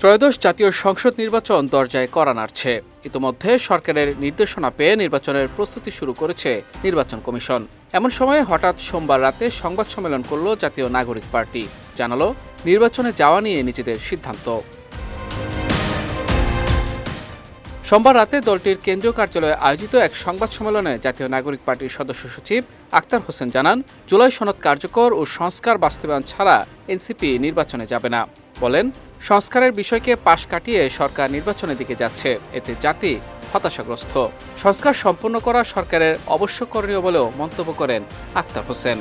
ত্রয়োদশ জাতীয় সংসদ নির্বাচন দরজায় করা নাড়ছে। ইতোমধ্যে সরকারের নির্দেশনা পেয়ে নির্বাচনের প্রস্তুতি শুরু করেছে নির্বাচন কমিশন। এমন সময়ে হঠাৎ সোমবার রাতে সংবাদ সম্মেলন করল জাতীয় নাগরিক পার্টি। জানালো, নির্বাচনে যাওয়া নিয়ে নিজেদের সিদ্ধান্ত। সোমবার রাতে দলটির কেন্দ্রীয় কার্যালয়ে আয়োজিত এক সংবাদ সম্মেলনে জাতীয় নাগরিক পার্টির সদস্য সচিব আক্তার হোসেন জানান, জুলাই সনদ কার্যকর ও সংস্কার বাস্তবায়ন ছাড়া এনসিপি নির্বাচনে যাবে না। বলেন, সংস্কারের বিষয়কে পাশ কাটিয়ে সরকার নির্বাচনের দিকে যাচ্ছে। এতে জাতি হতাশাগ্রস্ত। সংস্কার সম্পন্ন করা সরকারের অবশ্য করণীয় বলেও মন্তব্য করেন আক্তার হোসেন।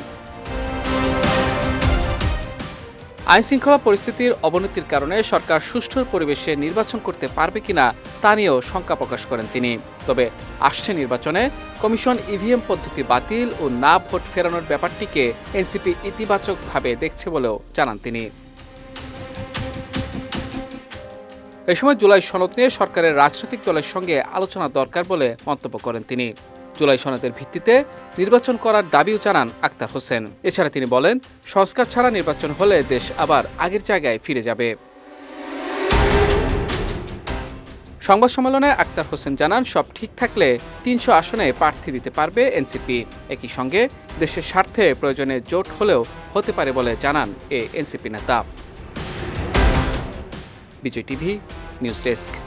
আইনশৃঙ্খলা পরিস্থিতির অবনতির কারণে সরকার সুষ্ঠুর পরিবেশে নির্বাচন করতে পারবে কিনা তা নিয়েও শঙ্কা প্রকাশ করেন তিনি। তবে আসছে নির্বাচনে কমিশন ইভিএম পদ্ধতি বাতিল ও না ভোট ফেরানোর ব্যাপারটিকে এনসিপি ইতিবাচকভাবে দেখছে বলেও জানান তিনি। এ সময় জুলাই সনদ নিয়ে সরকারের রাজনৈতিক দলের সঙ্গে আলোচনা দরকার বলে মন্তব্য করেন তিনি। জুলাই সনদের ভিত্তিতে নির্বাচন করার দাবিও জানান আক্তার হোসেন। এছাড়া তিনি বলেন, সংস্কার ছাড়া নির্বাচন হলে দেশ আবার আগের জায়গায় ফিরে যাবে। সংবাদ সম্মেলনে আক্তার হোসেন জানান, সব ঠিক থাকলে তিনশো আসনে প্রার্থী দিতে পারবে এনসিপি। একই সঙ্গে দেশের স্বার্থে প্রয়োজনে জোট হলেও হতে পারে বলে জানান এ এনসিপি নেতা। Vijay TV news desk.